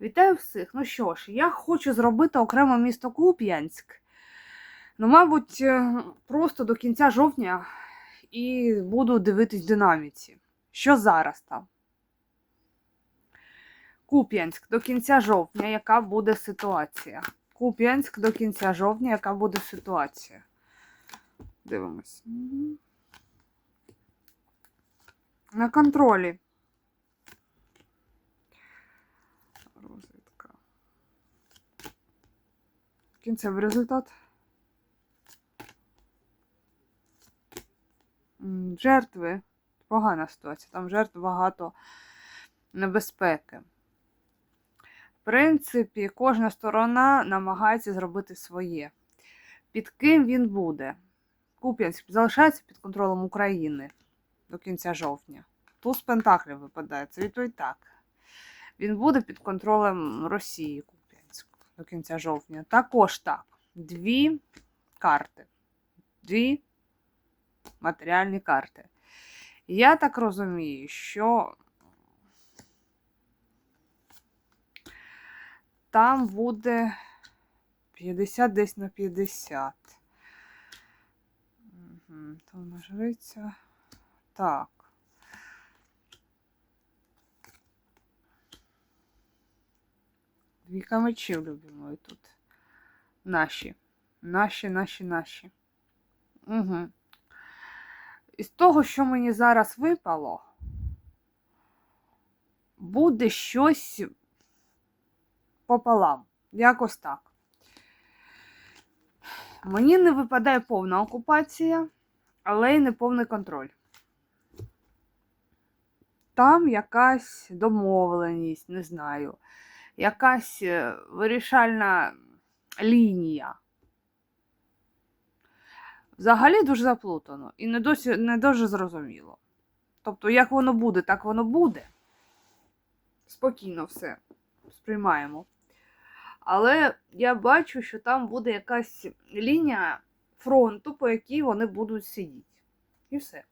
Вітаю всіх! Ну що ж, я хочу зробити окремо місто Куп'янськ. Ну, мабуть, е, просто до кінця жовтня і буду дивитись динаміці. Що зараз там? Куп'янськ до кінця жовтня, яка буде ситуація? Куп'янськ до кінця жовтня, яка буде ситуація? Дивимось. На контролі. Кінцевий результат. Жертви. Погана ситуація. Там жертв багато небезпеки. В принципі, кожна сторона намагається зробити своє. Під ким він буде? Куп'янськ залишається під контролем України до кінця жовтня. Туз Пентаклів випадає. Це відповідь так. Він буде під контролем Росії до кінця жовтня. Також так. Дві карти. Дві матеріальні карти. Я так розумію, що там буде 50 десь на 50. Угу, то нажриться. Так. Двійка мечів, любимо тут. Наші. Наші, наші, наші. Угу. Із того, що мені зараз випало, буде щось пополам. Якось так. Мені не випадає повна окупація, але й не повний контроль. Там якась домовленість, не знаю, якась е, вирішальна лінія. Взагалі дуже заплутано і не, досі, не дуже зрозуміло. Тобто, як воно буде, так воно буде. Спокійно все сприймаємо. Але я бачу, що там буде якась лінія фронту, по якій вони будуть сидіти. І все.